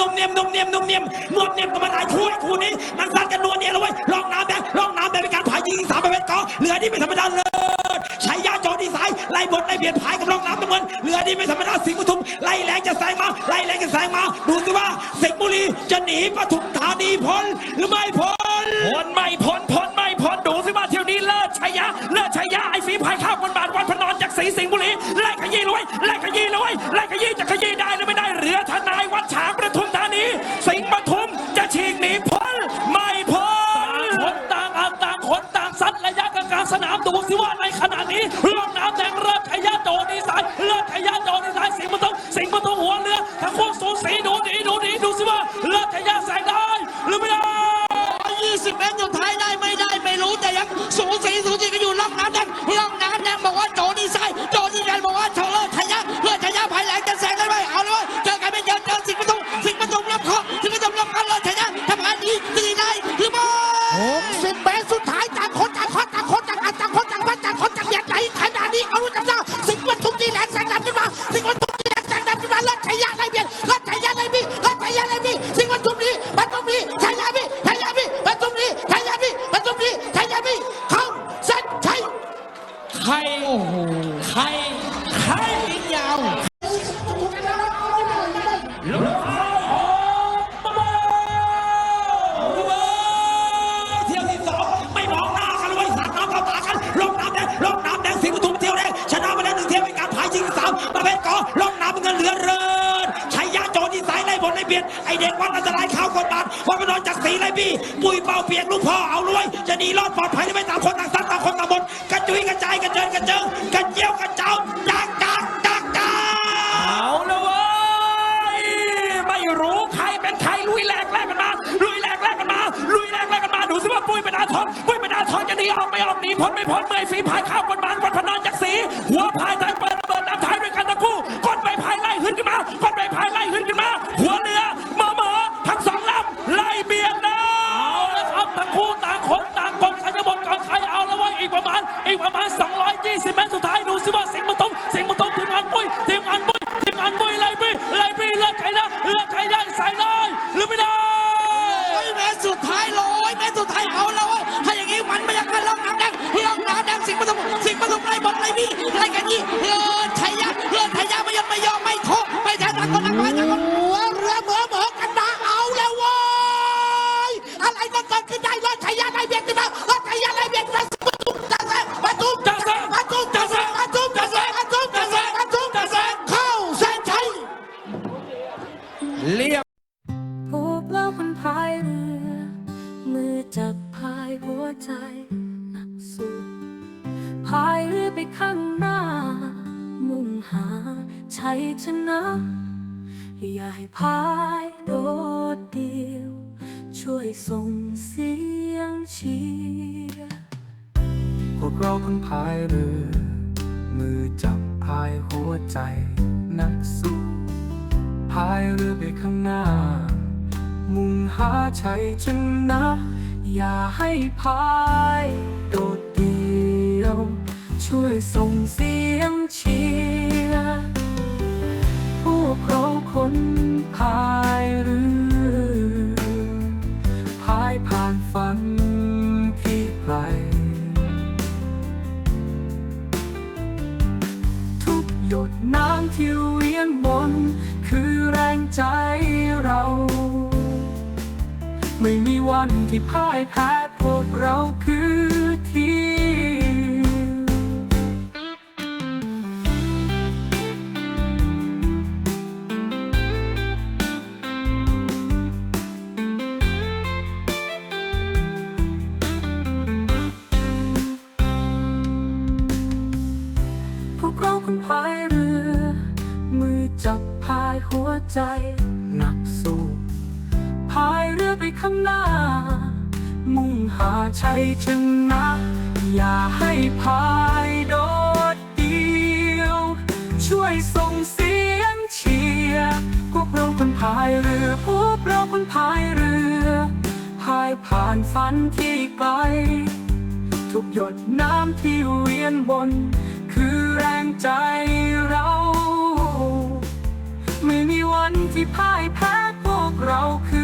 นุ่มเนียมนุ่มเนียมนุ่มเนียมนวดเนียมกันมาหลายคู่ไอ้คู่นี้มันซัดกันนวลเนี่ยเลยเว้ยลองน้ำแดงลองน้ำแดงเป็นการผายยิงสามประเภทกอเหลือนี่ไม่ธรรมดาเลยใช้ยาโจดีไซน์ไล่บทไล่เบียดผายกับลองน้ำน้ำเงินเหลือนี่ไม่ธรรมดาสิงห์ปทุมไล่แรงจะแซงมาไล่แรงจะแซงมาดูสิว่าสิงห์บุรีจะหนีปทุมธานีพ้นหรือไม่พ้นพ้นไม่พ้นพ้นไม่พ้นดูสิว่าเที่ยวนี้เลิศชัยยะเลิศชัยยะไอ้ฝีพายข้าวคนบาทวันพนอนจากศรีสิงห์บุรีไล่ขยี้เลยไล่ขยี้เลยไล่ขยี้จะขยี้ได้ สนามดูสิว่าในขณะนี้ล่องน้ำแดงเลิศชัยยะโจดีไซน์เลิศชัยยะโจดีไซน์สิงห์ปทุมสิงห์ปทุมหัวเรือทั้งคู่สูสีดูดีดูดีดูสิว่าเลิศชัยยะแซงได้หรือไม่ได้20เมตรสุดท้ายได้ไม่ได้ไม่รู้แต่ยังสูสีสูสีกันอยู่ล่องน้ำแดงล่องน้ำแดงบอกว่าโจดีไซน์โจดีไซน์บอกว่าเฉลิมทยะเพื่อทยะภายหลังจะแซงได้ไหมเอาเลยเจอกันไม่เจอเจอสิงห์ปทุมสิงห์ปทุมรับเคราะห์สิงห์ปทุมรับกันเลยทยะทำงานนี้ดีได้หรือไม่60เมตรสุดท้าย โอ้โหใครใครยิงยาวลูกค้าออกมาเที่ยวที่สองไม่มองหน้ากันเลยสัตว์น้ำเข้าตากันลงน้ำแดงลงน้ำแดงสิงห์ปทุมเที่ยวแรกชนะมาแล้วหนึ่งเที่ยวเป็นการพายยิงสามประเภทกอลงน้ำเงินเหลือเรือ เบียดไอเด็กวัดอันตรายข้าวกดบาทวันพนอนจากสีไล่บี้ปุยเป่าเปียกลูกพ่อเอารวย จะหนีรอดปลอดภัยหรือไม่ต่างคนต่างสัตว์ต่างคนต่างบนกระจุยกระจายกระเจิงกระเจิงกระเจียวกระเจ้าจากจากจากจากเอาละเว้ยไม่รู้ใครเป็นใครลุยแหลกแลกกันมาลุยแหลกแลกกันมาลุยแหลกแลกกันมาดูสิว่าปุ้ยเป็นอาทรปุ้ยเป็นอาทรจะหนีออกไม่ออกหนีพ้นไม่พ้นเมื่อยฝีพายข้าวคนบานวันพนอนจากสีหัวพายใจเปิดระเบิดน้ำท้ายด้วยกันทั้งคู่ก้นใบพายไล่ขึ้นขึ้นมาก้นใบพายไล่ขึ้นขึ้นมาหัวเรือ ทุมไล่บอลไล่บี้ไล่กันยี่เลิศชัยยะเลิศชัยยะไม่ยอมไม่ยอมไม่โคไม่แท้ต่างคนต่างไปต่างคนหัวเรือเหมือเหมือกันมาเอาแล้วเว้ยอะไรก็เกิดขึ้นได้เลิศชัยยะไรเบียนขึ้นมาเลิศชัยยะไรเบียนขึ้นมาประตูจะแซงประตูจะแซงประตูจะแซงประตูจะแซงประตูจะแซงประตูจะแซงเข้าเส้นชัยเรียบผูกแล้วคนพายเรือมือจับพายหัวใจ พายเรือไปข้างหน้า มุ่งหาชัยชนะ อย่าให้พายโดดเดียว ช่วยส่งเสียงเชียร์พวกเราคนพายเรือ มือจับพายหัวใจนักสู้พายเรือไปข้างหน้า มุ่งหาชัยชนะ อย่าให้พายโดดเดียว ช่วยส่งเสียงเชียร์พวกเราคนพายเรือพายผ่านฝันที่ไกลทุกหยดน้ำที่เวียนบน คือแรงใจเรา ไม่มีวันที่พ่ายแพ้พวกเราคือที หัวใจหนักสู้พายเรือไปข้างหน้า มุ่งหาชัยชนะ อย่าให้พายโดดเดียว ช่วยส่งเสียงเชียร์พวกเราคนพายเรือ พวกเราคนพายเรือพายผ่านฝันที่ไกลทุกหยดน้ำที่เวียนบน คือแรงใจเรา วันที่พ่ายแพ้พวกเราคือ